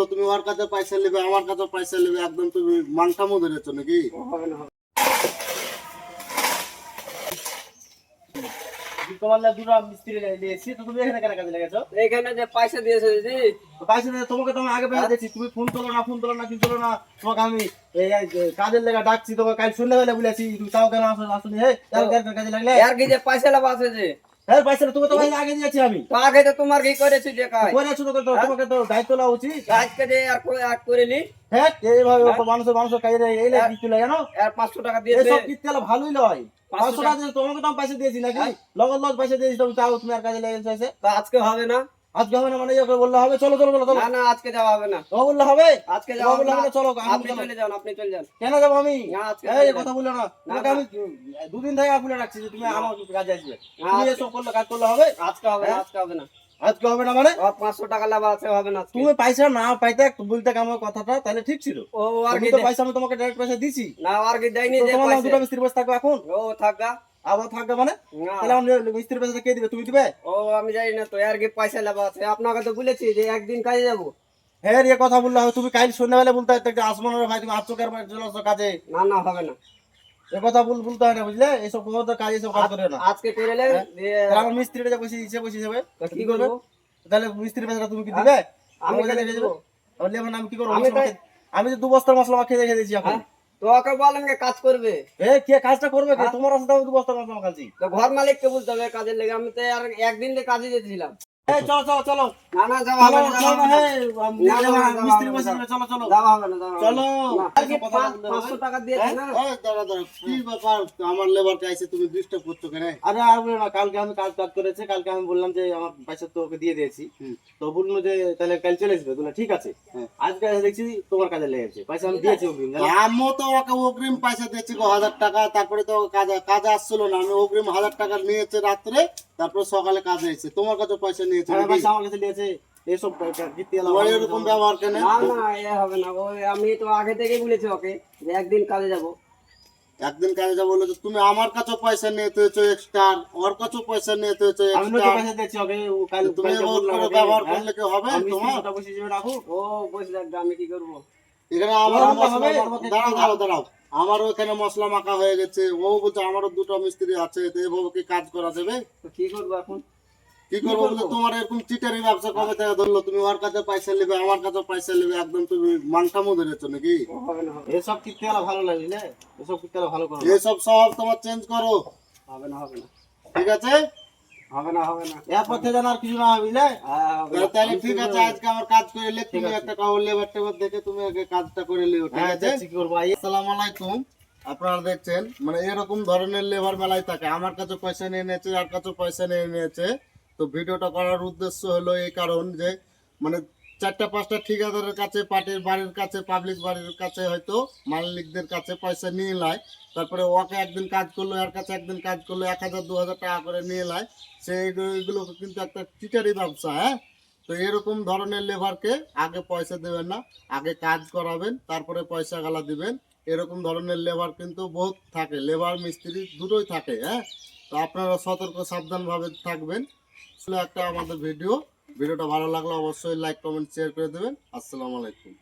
ধরলো তুমি ওর কাছে পয়সা নেবে আমার কাছে পয়সা নেবে একদম তুমি মাংসামো ধরেছো নাকি? হবে না হবে তোমার দুটো মিস্ত্রি দিয়েছি তো তুমি এখানে কেন কাজে লেগেছো? না। যে পয়সা দিয়েছে দিদি। পয়সা দিয়ে তোমাকে তো আমি আগে দিয়েছি তুমি ফোন তোলো না ফোন তোলো না কিছু তোলো না। তোমাকে আমি কাজের লেগে ডাকছি তোমাকে কাল সন্ধ্যাবেলা বলেছি তুমি তাও কেন আসো আসনি? হে কাজে লাগলে। আর কি যে পয়সা লাভ আছে যে? হ্যাঁ পয়সা তুমি তো ভাই আগে দিয়েছি আমি। তো আগে তো তোমার কি করেছি যে কাজ করেছ তো তো তোমাকে তো দায়িত্ব নেওয়া উচিত। আজকে যে আর করে আর করিনি হ্যাঁ এইভাবে মানুষ মানুষের কাজে এই কিছু লাগে জানো? আর পাঁচশো টাকা দিয়ে এসব কিনতে ভালোই লয়। পাঁচশো টাকা তোমাকে তো আমি পয়সা দিয়েছি নাকি? হ্যাঁ। লগর লগ পয়সা দিয়েছি তুমি তাও তুমি আর কাজে লেগেছো আজকে হবে না। আজকে হবে না মানে ইয়ে বললে হবে? চলো চলো চলো না না আজকে যাওয়া হবে না। বললে হবে? আজকে যাওয়া হবে না। চলো আপনি চলে যান আপনি চলে যান। কেন যাব আমি? এই। কথা বলল না। তোমাকে। আমি দুদিন থেকে বলে রাখছি যে তুমি আমার কাজে আসবে। তুমি এসব করলে কাজ করলে হবে? আজকে হবে না আজকে হবে না। আজকে হবে না মানে? পাঁচশো টাকা লাভ আছে হবে না তুমি পয়সা না পাইতে বলতে আমার কথাটা তাহলে ঠিক ছিল। ও আর কি পয়সা আমি তোমাকে ডাইরেক্ট পয়সা দিছি। না আর কি দেয়নি তোমার দুটো মিস্ত্রি বসে থাকবে এখন? ও থাকা আবার থাকবে মানে? তাহলে আমার মিস্ত্রি পয়সা কে দিবে? তুমি দিবে? ও আমি জানি না তো আর কি পয়সা লাভ আছে। আপনাকে তো বলেছি যে একদিন কাজে যাব। হ্যাঁ রে কথা বললে হবে। তুমি কাল সন্ধ্যাবেলা বলতে হয় একটা আসমানের ভাই তুমি চলে কাজে। না না হবে না। এ কথা বল বলতে হয় না বুঝলে? এইসব কথা কাজ এসব কাজ করে না। আজকে করে তাহলে আমার মিস্ত্রিটা যে বসে দিচ্ছে বসে যাবে। কি করব? তাহলে মিস্ত্রি পয়সাটা তুমি কি দিবে? আমি আমি কি করব? আমি আমি যে দু বস্তার মশলা খেয়ে রেখে দিয়েছি এখন। হ্যাঁ? তো ওকে বলেন যে কাজ করবে? এ কে কাজটা করবে কে? তোমার আসতে দু বস্তার মশলা মাখাচ্ছি ঘর মালিককে বলতে হবে কাজের লেগে? আমি তো আর একদিন কাজে যেতেছিলাম এই চলো চলো চলো। না না যাওয়া হবে না, চলো যাওয়া হবে না। হে আমি- না, না, না, যাওয়া মিস্ত্রি বসে চলো চলো। যাওয়া হবে না যাওয়া হবে। না। চলো। না, আর কি কথা পাঁচ- বলতে হবে। পাঁচশো টাকা দিয়েছে না? এই দাঁড়া দাঁড়া কি ব্যাপার? আমার লেবারকে আইসে তুমি ডিস্টার্ব করছ কেন? আরে আর না কালকে আমি কাজ কাজ করেছে কালকে আমি বললাম যে আমার পয়সা তো ওকে দিয়ে দিয়েছি। তো বলল যে তাহলে কাল চলে আসবে। ঠিক আছে। হ্যাঁ। আজকে দেখছি তোমার কাজে লেগেছে পয়সা আমি দিয়েছি অগ্রিম জানো? তো ওকে অগ্রিম পয়সা দিয়েছি গো হাজার টাকা। তারপরে তো কাজ কাজে আসছিল না। আমি অগ্রিম হাজার টাকা নিয়েছে রাত্রে। তারপরে সকালে কাজে এসেছে। তোমার কাছে পয়সা নিয়েছে? পয়সা আমার কাছে দিয়েছে এসব এরকম ব্যবহার কেন? না না এ হবে না। ওই আমি তো আগে থেকেই বলেছি ওকে যে একদিন কাজে যাব। একদিন কাজে যা বলল যে তুমি আমার কাছে পয়সা নিয়ে হয়েছো এক্সট্রা ওর কাছে পয়সা নিয়ে হয়েছো আমি নতুন এক্সট্রা পয়সা দিয়েছি ওকে ও কাল তুমি ব্যবহার হ্যাঁ, করলে কি হবে তোমার? বসে যাবে রাখো। ও বসে থাকবে আমি কি করব? এখানে আমার দাঁড়াও দাঁড়াও দাঁড়াও। আমারও এখানে মশলা মাখা হয়ে গেছে। ও বলছে আমারও দুটো মিস্ত্রি আছে এভাবে কি কাজ করা যাবে? কি করব এখন? কি করব? বলতে তোমার এরকম চিটারি ব্যবসা কবে থেকে ধরলো? তুমি ওর কাছে পয়সা নেবে আমার কাছে পয়সা নেবে একদম তুমি মাংসামো ধরেছো নাকি? না এসব কীর্তি এলা ভালো লাগে বুঝলে এসব এলা ভালো করো না। এইসব স্বভাব তোমার চেঞ্জ করো। হবে না হবে না। ঠিক আছে? হবে না হবে না। এরপর থেকে যেন আর কিছু না বুঝলে? হবে না। তাহলে- তাহলে ঠিক আছে আজকে আমার কাজ করে লে তুমি একটা কাউ লেবার টেবার দেখে তুমি আগে কাজটা করে লিও ঠিক আছে? দেখছি করব। আসসালামু আলাইকুম। আপনারা দেখছেন মানে এরকম ধরনের লেবার মেলায় থাকে। আমার কাছে পয়সা নিয়ে নিয়েছে আর কাছে পয়সা নিয়ে নিয়েছে। তো ভিডিওটা করার উদ্দেশ্য হলো এই কারণ যে মানে চারটা, পাঁচটা ঠিকাদারের কাছে, পার্টির বাড়ির কাছে পাবলিক বাড়ির কাছে হয়তো মালিকদের কাছে পয়সা নিয়ে নেয়। তারপরে ওকে একদিন কাজ করল, এর কাছে একদিন কাজ করল, এক হাজার, দু হাজার টাকা করে নিয়ে নেয়। সেইগুলো কিন্তু একটা টিচারি ব্যবসা হ্যাঁ? তো এরকম ধরনের লেবারকে আগে পয়সা দেবেন না, আগে কাজ করাবেন, তারপরে পয়সা গালা দিবেন। এরকম ধরনের লেবার কিন্তু বহুত থাকে, লেবার মিস্ত্রি দুটোই থাকে হ্যাঁ? তো আপনারা সতর্ক, সাবধানভাবে থাকবেন। একটা আমাদের ভিডিও ভিডিওটা ভালো লাগলে অবশ্যই লাইক কমেন্ট শেয়ার করে দেবেন। আসসালামু আলাইকুম।